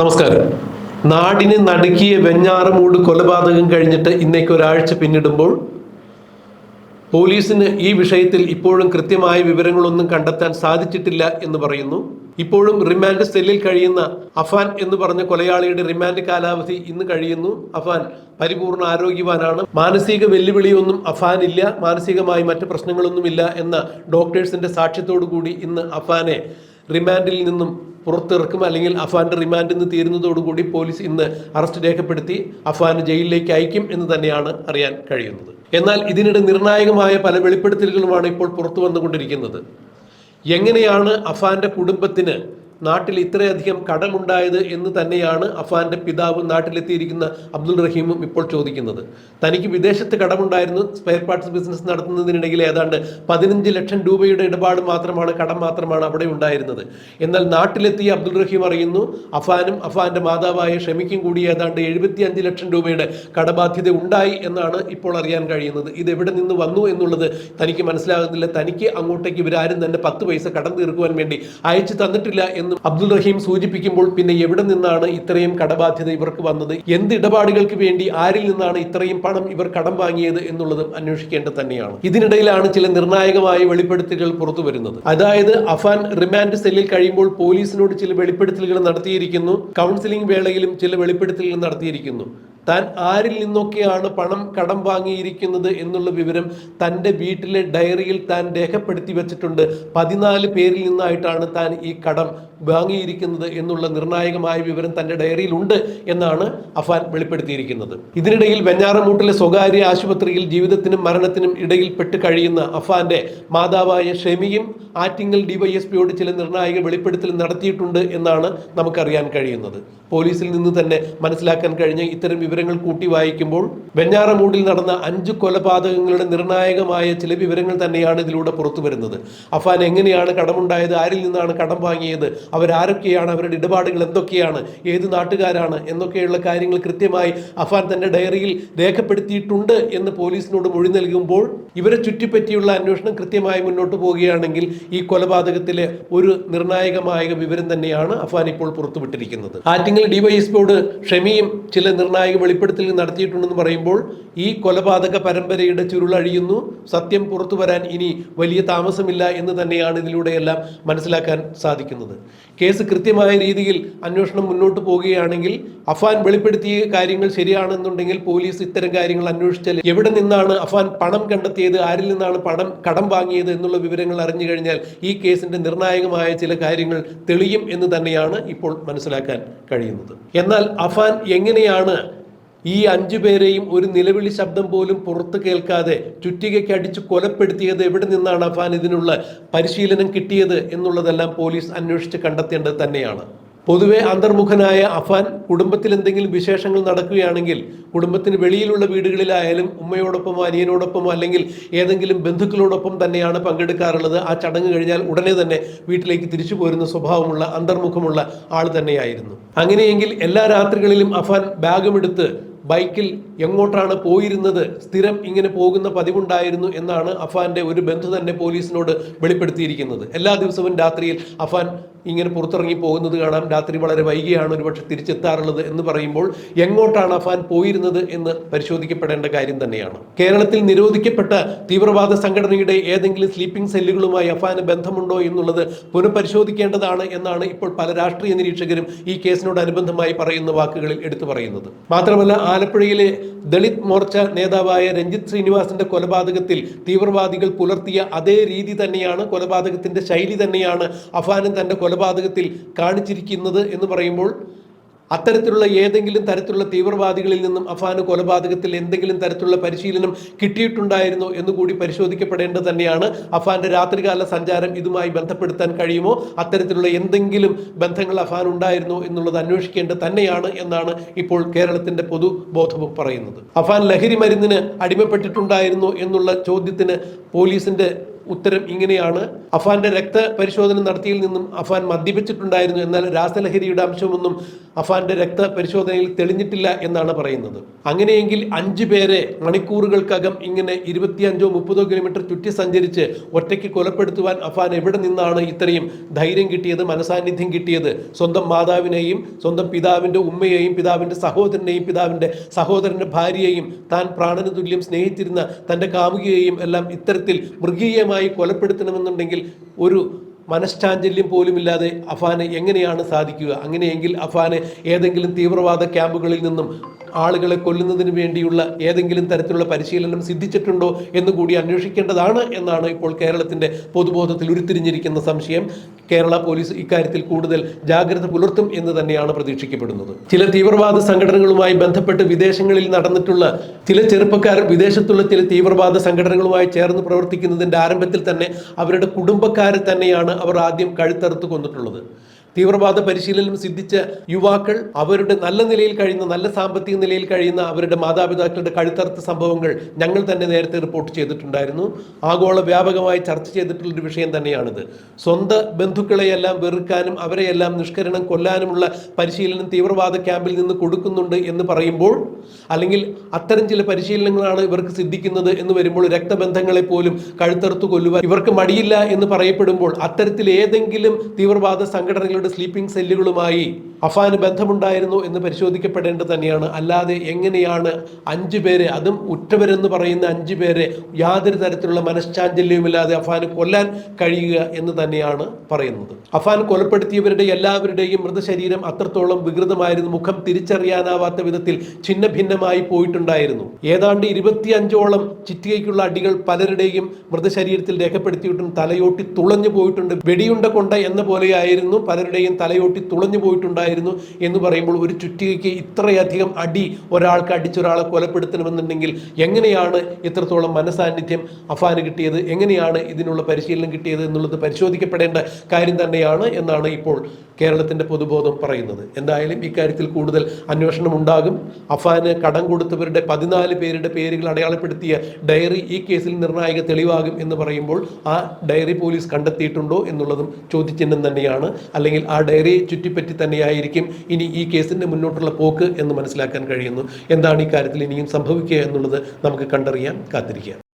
നമസ്കാരം. നാടിനെ നടുക്കിയ വെഞ്ഞാറമൂട് കൊലപാതകം കഴിഞ്ഞിട്ട് ഇന്നേക്ക് ഒരാഴ്ച പിന്നിടുമ്പോൾ പോലീസിന് ഈ വിഷയത്തിൽ ഇപ്പോഴും കൃത്യമായ വിവരങ്ങളൊന്നും കണ്ടെത്താൻ സാധിച്ചിട്ടില്ല എന്ന് പറയുന്നു. ഇപ്പോഴും റിമാൻഡ് സെല്ലിൽ കഴിയുന്ന അഫാൻ എന്ന് പറഞ്ഞ കൊലയാളിയുടെ റിമാൻഡ് കാലാവധി ഇന്ന് കഴിയുന്നു. അഫാൻ പരിപൂർണ ആരോഗ്യവാനാണ്. മാനസിക വെല്ലുവിളിയൊന്നും അഫാൻ ഇല്ല മാനസികമായി മറ്റ് പ്രശ്നങ്ങളൊന്നുമില്ല എന്ന ഡോക്ടേഴ്സിന്റെ സാക്ഷ്യത്തോടു കൂടി ഇന്ന് അഫാനെ റിമാൻഡിൽ നിന്നും പുറത്തിറക്കും അല്ലെങ്കിൽ അഫാന്റെ റിമാൻഡിൽ നിന്ന് തീരുന്നതോടുകൂടി പോലീസ് ഇന്ന് അറസ്റ്റ് രേഖപ്പെടുത്തി അഫാൻ ജയിലിലേക്ക് അയക്കും എന്ന് തന്നെയാണ് അറിയാൻ കഴിയുന്നത്. എന്നാൽ ഇതിനിടെ നിർണായകമായ പല വെളിപ്പെടുത്തലുകളുമാണ് ഇപ്പോൾ പുറത്തു വന്നുകൊണ്ടിരിക്കുന്നത്. എങ്ങനെയാണ് അഫാന്റെ കുടുംബത്തിന് നാട്ടിൽ ഇത്രയധികം കടമുണ്ടായത് എന്ന് തന്നെയാണ് അഫാന്റെ പിതാവ് നാട്ടിലെത്തിയിരിക്കുന്ന അബ്ദുൾ റഹീമും ഇപ്പോൾ ചോദിക്കുന്നത്. തനിക്ക് വിദേശത്ത് കടമുണ്ടായിരുന്നു സ്പെയർ പാർട്സ് ബിസിനസ് നടത്തുന്നതിനിടയിൽ ഏതാണ്ട് പതിനഞ്ച് ലക്ഷം രൂപയുടെ ഇടപാട് മാത്രമാണ് കടം മാത്രമാണ് അവിടെ ഉണ്ടായിരുന്നത്. എന്നാൽ നാട്ടിലെത്തിയ അബ്ദുൾ റഹീം അറിയുന്നു അഫാനും അഫാന്റെ മാതാവായ ഷമിക്കും കൂടി ഏതാണ്ട് എഴുപത്തി അഞ്ച് ലക്ഷം രൂപയുടെ കടബാധ്യത ഉണ്ടായി എന്നാണ് ഇപ്പോൾ അറിയാൻ കഴിയുന്നത്. ഇത് എവിടെ നിന്ന് വന്നു എന്നുള്ളത് തനിക്ക് മനസ്സിലാകുന്നില്ല. തനിക്ക് അങ്ങോട്ടേക്ക് ഇവരാരും തന്നെ പത്ത് പൈസ കടം തീർക്കുവാൻ വേണ്ടി അയച്ചു തന്നിട്ടില്ല എന്നും അബ്ദുൾ റഹീം സൂചിപ്പിക്കുമ്പോൾ പിന്നെ എവിടെ നിന്നാണ് ഇത്രയും കടബാധ്യത ഇവർക്ക് വന്നത്? എന്ത് ഇടപാടുകൾക്ക് വേണ്ടി ആരിൽ നിന്നാണ് ഇത്രയും പണം ഇവർ കടം വാങ്ങിയത് എന്നുള്ളതും അന്വേഷിക്കേണ്ടത് തന്നെയാണ്. ഇതിനിടയിലാണ് ചില നിർണായകമായ വെളിപ്പെടുത്തലുകൾ പുറത്തു വരുന്നത്. അതായത് അഫാൻ റിമാൻഡ് സെല്ലിൽ കഴിയുമ്പോൾ പോലീസിനോട് ചില വെളിപ്പെടുത്തലുകൾ നടത്തിയിരിക്കുന്നു. കൗൺസിലിംഗ് വേളയിലും ചില വെളിപ്പെടുത്തലുകൾ നടത്തിയിരിക്കുന്നു. താൻ ആരിൽ നിന്നൊക്കെയാണ് പണം കടം വാങ്ങിയിരിക്കുന്നത് എന്നുള്ള വിവരം തന്റെ വീട്ടിലെ ഡയറിയിൽ താൻ രേഖപ്പെടുത്തി വെച്ചിട്ടുണ്ട്. പതിനാല് പേരിൽ നിന്നായിട്ടാണ് താൻ ഈ കടം വാങ്ങിയിരിക്കുന്നത് എന്നുള്ള നിർണായകമായ വിവരം തന്റെ ഡയറിയിലുണ്ട് എന്നാണ് അഫാൻ വെളിപ്പെടുത്തിയിരിക്കുന്നത്. ഇതിനിടയിൽ വെഞ്ഞാറമൂട്ടിലെ സ്വകാര്യ ആശുപത്രിയിൽ ജീവിതത്തിനും മരണത്തിനും ഇടയിൽ പെട്ട് കഴിയുന്ന അഫാന്റെ മാതാവായ ഷെമിയും ആറ്റിങ്ങൽ ഡിവൈഎസ്പിയോട് ചില നിർണായക വെളിപ്പെടുത്തൽ നടത്തിയിട്ടുണ്ട് എന്നാണ് നമുക്കറിയാൻ കഴിയുന്നത്. പോലീസിൽ നിന്ന് തന്നെ മനസ്സിലാക്കാൻ കഴിഞ്ഞ ഇത്തരം വിവരങ്ങൾ കൂട്ടി വായിക്കുമ്പോൾ വെഞ്ഞാറമൂടിൽ നടന്ന അഞ്ച് കൊലപാതകങ്ങളുടെ നിർണായകമായ ചില വിവരങ്ങൾ തന്നെയാണ് ഇതിലൂടെ പുറത്തു വരുന്നത്. അഫാൻ എങ്ങനെയാണ് കടമുണ്ടായത്? ആരിൽ നിന്നാണ് കടം വാങ്ങിയത്? അവരാരൊക്കെയാണ്? അവരുടെ ഇടപാടുകൾ എന്തൊക്കെയാണ്? ഏത് നാട്ടുകാരാണ്? എന്നൊക്കെയുള്ള കാര്യങ്ങൾ കൃത്യമായി അഫാൻ തന്റെ ഡയറിയിൽ രേഖപ്പെടുത്തിയിട്ടുണ്ട് എന്ന് പോലീസിനോട് മൊഴി നൽകുമ്പോൾ ഇവരെ ചുറ്റിപ്പറ്റിയുള്ള അന്വേഷണം കൃത്യമായി മുന്നോട്ട് പോവുകയാണെങ്കിൽ ഈ കൊലപാതകത്തിലെ ഒരു നിർണായകമായ വിവരം തന്നെയാണ് അഫാൻ ഇപ്പോൾ പുറത്തുവിട്ടിരിക്കുന്നത്. ആറ്റിങ്ങൽ ഡിവൈഎസ്പിയോട് ഷമിയും ചില നിർണായക വെളിപ്പെടുത്തലുകൾ നടത്തിയിട്ടുണ്ടെന്ന് പറയുമ്പോൾ ഈ കൊലപാതക പരമ്പരയുടെ ചുരുളഴിയുന്നു. സത്യം പുറത്തു വരാൻ ഇനി വലിയ താമസമില്ല എന്ന് തന്നെയാണ് ഇതിലൂടെയെല്ലാം മനസ്സിലാക്കാൻ സാധിക്കുന്നത്. കേസ് കൃത്യമായ രീതിയിൽ അന്വേഷണം മുന്നോട്ട് പോകുകയാണെങ്കിൽ അഫാൻ വെളിപ്പെടുത്തിയ കാര്യങ്ങൾ ശരിയാണെന്നുണ്ടെങ്കിൽ പോലീസ് ഇത്തരം കാര്യങ്ങൾ അന്വേഷിച്ചാൽ എവിടെ നിന്നാണ് അഫാൻ പണം കണ്ടെത്തിയത് ആരിൽ നിന്നാണ് പണം കടം വാങ്ങിയത് എന്നുള്ള വിവരങ്ങൾ അറിഞ്ഞു കഴിഞ്ഞാൽ ഈ കേസിന്റെ നിർണായകമായ ചില കാര്യങ്ങൾ തെളിയും എന്ന് തന്നെയാണ് ഇപ്പോൾ മനസ്സിലാക്കാൻ കഴിയുന്നത്. എന്നാൽ അഫാൻ എങ്ങനെയാണ് ഈ അഞ്ചു പേരെയും ഒരു നിലവിളി ശബ്ദം പോലും പുറത്തു കേൾക്കാതെ ചുറ്റികയ്ക്ക് അടിച്ച് കൊലപ്പെടുത്തിയത് എവിടെ നിന്നാണ് അഫാൻ ഇതിനുള്ള പരിശീലനം കിട്ടിയത് എന്നുള്ളതെല്ലാം പോലീസ് അന്വേഷിച്ച് കണ്ടെത്തേണ്ടത് തന്നെയാണ്. പൊതുവെ അന്തർമുഖനായ അഫാൻ കുടുംബത്തിൽ എന്തെങ്കിലും വിശേഷങ്ങൾ നടക്കുകയാണെങ്കിൽ കുടുംബത്തിന് വെളിയിലുള്ള വീടുകളിലായാലും ഉമ്മയോടൊപ്പമോ അനിയനോടൊപ്പമോ അല്ലെങ്കിൽ ഏതെങ്കിലും ബന്ധുക്കളോടൊപ്പം തന്നെയാണ് പങ്കെടുക്കാറുള്ളത്. ആ ചടങ്ങ് കഴിഞ്ഞാൽ ഉടനെ തന്നെ വീട്ടിലേക്ക് തിരിച്ചു പോരുന്ന സ്വഭാവമുള്ള അന്തർമുഖമുള്ള ആൾ തന്നെയായിരുന്നു. അങ്ങനെയെങ്കിൽ എല്ലാ രാത്രികളിലും അഫാൻ ബാഗുമെടുത്ത് ബൈക്കിൽ എങ്ങോട്ടാണ് പോയിരുന്നത് സ്ഥിരം ഇങ്ങനെ പോകുന്ന പതിവുണ്ടായിരുന്നു എന്നാണ് അഫാന്റെ ഒരു ബന്ധു തന്നെ പോലീസിനോട് വെളിപ്പെടുത്തിയിരിക്കുന്നത്. എല്ലാ ദിവസവും രാത്രിയിൽ അഫാൻ ഇങ്ങനെ പുറത്തിറങ്ങി പോകുന്നത് കാണാം. രാത്രി വളരെ വൈകിയാണ് ഒരുപക്ഷെ തിരിച്ചെത്താറുള്ളത് എന്ന് പറയുമ്പോൾ എങ്ങോട്ടാണ് അഫാൻ പോയിരുന്നത് എന്ന് പരിശോധിക്കപ്പെടേണ്ട കാര്യം തന്നെയാണ്. കേരളത്തിൽ നിരോധിക്കപ്പെട്ട തീവ്രവാദ സംഘടനയുടെ ഏതെങ്കിലും സ്ലീപ്പിംഗ് സെല്ലുകളുമായി അഫാന് ബന്ധമുണ്ടോ എന്നുള്ളത് പുനഃപരിശോധിക്കേണ്ടതാണ് എന്നാണ് ഇപ്പോൾ പല രാഷ്ട്രീയ നിരീക്ഷകരും ഈ കേസിനോടനുബന്ധമായി പറയുന്ന വാക്കുകളിൽ എടുത്തു പറയുന്നത്. മാത്രമല്ല ആലപ്പുഴയിലെ ദളിത് മോർച്ച നേതാവായ രഞ്ജിത്ത് ശ്രീനിവാസിന്റെ കൊലപാതകത്തിൽ തീവ്രവാദികൾ പുലർത്തിയ അതേ രീതി തന്നെയാണ് കൊലപാതകത്തിന്റെ ശൈലി തന്നെയാണ് അഫാനും തന്റെ കൊലപാതകത്തിൽ കാണിച്ചിരിക്കുന്നത് എന്ന് പറയുമ്പോൾ അത്തരത്തിലുള്ള ഏതെങ്കിലും തരത്തിലുള്ള തീവ്രവാദികളിൽ നിന്നും അഫാന് കൊലപാതകത്തിൽ എന്തെങ്കിലും തരത്തിലുള്ള പരിശീലനം കിട്ടിയിട്ടുണ്ടായിരുന്നോ എന്ന് കൂടി പരിശോധിക്കപ്പെടേണ്ടത് തന്നെയാണ്. അഫാന്റെ രാത്രികാല സഞ്ചാരം ഇതുമായി ബന്ധപ്പെടുത്താൻ കഴിയുമോ? അത്തരത്തിലുള്ള എന്തെങ്കിലും ബന്ധങ്ങൾ അഫാൻ ഉണ്ടായിരുന്നോ എന്നുള്ളത് അന്വേഷിക്കേണ്ടത് തന്നെയാണ് എന്നാണ് ഇപ്പോൾ കേരളത്തിന്റെ പൊതുബോധവും പറയുന്നത്. അഫാൻ ലഹരി മരുന്നിന് അടിമപ്പെട്ടിട്ടുണ്ടായിരുന്നോ എന്നുള്ള ചോദ്യത്തിന് പോലീസിന്റെ ഉത്തരം ഇങ്ങനെയാണ്. അഫാന്റെ രക്തപരിശോധന നടത്തിയിൽ നിന്നും അഫാൻ മദ്യപിച്ചിട്ടുണ്ടായിരുന്നു എന്നാൽ രാസലഹരിയുടെ അംശമൊന്നും അഫാന്റെ രക്തപരിശോധനയിൽ തെളിഞ്ഞിട്ടില്ല എന്നാണ് പറയുന്നത്. അങ്ങനെയെങ്കിൽ അഞ്ചു പേരെ മണിക്കൂറുകൾക്കകം ഇങ്ങനെ ഇരുപത്തിയഞ്ചോ മുപ്പതോ കിലോമീറ്റർ ചുറ്റി സഞ്ചരിച്ച് ഒറ്റയ്ക്ക് കൊലപ്പെടുത്തുവാൻ അഫാൻ എവിടെ നിന്നാണ് ഇത്രയും ധൈര്യം കിട്ടിയത് മനസാന്നിധ്യം കിട്ടിയത്? സ്വന്തം മാതാവിനെയും സ്വന്തം പിതാവിന്റെ ഉമ്മയെയും പിതാവിന്റെ സഹോദരനെയും പിതാവിന്റെ സഹോദരന്റെ ഭാര്യയെയും താൻ പ്രാണന തുല്യം സ്നേഹിച്ചിരുന്ന തന്റെ കാമുകിയെയും എല്ലാം ഇത്തരത്തിൽ മൃഗീയമായി കൊലപ്പെടുത്തണമെന്നുണ്ടെങ്കിൽ ഒരു മനഃശാഞ്ചല്യം പോലുമില്ലാതെ അഫാന് എങ്ങനെയാണ് സാധിക്കുക? അങ്ങനെയെങ്കിൽ അഫാന് ഏതെങ്കിലും തീവ്രവാദ ക്യാമ്പുകളിൽ നിന്നും ആളുകളെ കൊല്ലുന്നതിന് വേണ്ടിയുള്ള ഏതെങ്കിലും തരത്തിലുള്ള പരിശീലനം സിദ്ധിച്ചിട്ടുണ്ടോ എന്ന് കൂടി അന്വേഷിക്കേണ്ടതാണ് എന്നാണ് ഇപ്പോൾ കേരളത്തിന്റെ പൊതുബോധത്തിൽ ഉരുത്തിരിഞ്ഞിരിക്കുന്ന സംശയം. കേരള പോലീസ് ഇക്കാര്യത്തിൽ കൂടുതൽ ജാഗ്രത പുലർത്തും എന്ന് തന്നെയാണ് പ്രതീക്ഷിക്കപ്പെടുന്നത്. ചില തീവ്രവാദ സംഘടനകളുമായി ബന്ധപ്പെട്ട് വിദേശങ്ങളിൽ നടന്നിട്ടുള്ള ചില ചെറുപ്പക്കാർ വിദേശത്തുള്ള ചില തീവ്രവാദ സംഘടനകളുമായി ചേർന്ന് പ്രവർത്തിക്കുന്നതിന്റെ ആരംഭത്തിൽ തന്നെ അവരുടെ കുടുംബക്കാരെ തന്നെയാണ് അവർ ആദ്യം കഴുത്തറുത്ത് കൊന്നിട്ടുള്ളത്. തീവ്രവാദ പരിശീലനം സിദ്ധിച്ച യുവാക്കൾ അവരുടെ നല്ല നിലയിൽ കഴിയുന്ന നല്ല സാമ്പത്തിക നിലയിൽ കഴിയുന്ന അവരുടെ മാതാപിതാക്കളുടെ കഴുത്തറുത്ത സംഭവങ്ങൾ ഞങ്ങൾ തന്നെ നേരത്തെ റിപ്പോർട്ട് ചെയ്തിട്ടുണ്ടായിരുന്നു. ആഗോള വ്യാപകമായി ചർച്ച ചെയ്തിട്ടുള്ളൊരു വിഷയം തന്നെയാണിത്. സ്വന്തം ബന്ധുക്കളെയെല്ലാം വെറുക്കാനും അവരെയെല്ലാം നിഷ്കരണം കൊല്ലാനുമുള്ള പരിശീലനം തീവ്രവാദ ക്യാമ്പിൽ നിന്ന് കൊടുക്കുന്നുണ്ട് എന്ന് പറയുമ്പോൾ അല്ലെങ്കിൽ അത്തരം ചില പരിശീലനങ്ങളാണ് ഇവർക്ക് സിദ്ധിക്കുന്നത് എന്ന് വരുമ്പോൾ രക്തബന്ധങ്ങളെ പോലും കഴുത്തറുത്ത് കൊല്ലുവാൻ ഇവർക്ക് മടിയില്ല എന്ന് പറയപ്പെടുമ്പോൾ അത്തരത്തിൽ ഏതെങ്കിലും തീവ്രവാദ സംഘടനകളുടെ സ്ലീപ്പിംഗ് സെല്ലുകളുമായി അഫാന് ബന്ധമുണ്ടായിരുന്നു എന്ന് പരിശോധിക്കപ്പെടേണ്ടത് തന്നെയാണ്. അല്ലാതെ എങ്ങനെയാണ് അഞ്ചു പേരെ അതും ഉറ്റവരെന്ന് പറയുന്ന അഞ്ചു പേരെ യാതൊരു തരത്തിലുള്ള മനഃശാഞ്ചല്യവുമില്ലാതെ അഫാന് കൊല്ലാൻ കഴിയുക എന്ന് തന്നെയാണ് പറയുന്നത്. അഫാൻ കൊലപ്പെടുത്തിയവരുടെ എല്ലാവരുടെയും മൃതശരീരം അത്രത്തോളം വികൃതമായിരുന്നു. മുഖം തിരിച്ചറിയാനാവാത്ത വിധത്തിൽ ഛിന്ന ഭിന്നമായി പോയിട്ടുണ്ടായിരുന്നു. ഏതാണ്ട് ഇരുപത്തിയഞ്ചോളം ചിറ്റികയ്ക്കുള്ള അടികൾ പലരുടെയും മൃതശരീരത്തിൽ രേഖപ്പെടുത്തിയിട്ടും തലയോട്ടി തുളഞ്ഞു പോയിട്ടുണ്ട് വെടിയുണ്ട കൊണ്ട എന്ന പോലെയായിരുന്നു പലരുടെയും തലയോട്ടി തുളഞ്ഞു പോയിട്ടുണ്ടായിരുന്നു എന്ന് പറയുമ്പോൾ ഒരു ചുറ്റികയ്ക്ക് ഇത്രയധികം അടി ഒരാൾക്ക് അടിച്ചൊരാളെ കൊലപ്പെടുത്തണമെന്നുണ്ടെങ്കിൽ എങ്ങനെയാണ് ഇത്രത്തോളം മനസാന്നിധ്യം അഫാന് കിട്ടിയത്? എങ്ങനെയാണ് ഇതിനുള്ള പരിശീലനം കിട്ടിയത് എന്നുള്ളത് പരിശോധിക്കപ്പെടേണ്ട കാര്യം തന്നെയാണ് എന്നാണ് ഇപ്പോൾ കേരളത്തിന്റെ പൊതുബോധം പറയുന്നത്. എന്തായാലും ഇക്കാര്യത്തിൽ കൂടുതൽ അന്വേഷണം ഉണ്ടാകും. അഫാന് കടം കൊടുത്തവരുടെ പതിനാല് പേരുടെ പേരുകൾ അടയാളപ്പെടുത്തിയ ഡയറി ഈ കേസിൽ നിർണായക തെളിവാകും എന്ന് പറയുമ്പോൾ ആ ഡയറി പോലീസ് കണ്ടെത്തിയിട്ടുണ്ടോ എന്നുള്ളതും ചോദ്യചിഹ്നം തന്നെയാണ്. അല്ലെങ്കിൽ ആ ഡയറിയെ ചുറ്റിപ്പറ്റി തന്നെയായിരിക്കും ഇനി ഈ കേസിന്റെ മുന്നോട്ടുള്ള പോക്ക് എന്ന് മനസ്സിലാക്കാൻ കഴിയുന്നു. എന്താണ് ഈ കാര്യത്തിൽ ഇനിയും സംഭവിക്കുക എന്നുള്ളത് നമുക്ക് കണ്ടറിയാൻ കാത്തിരിക്കുക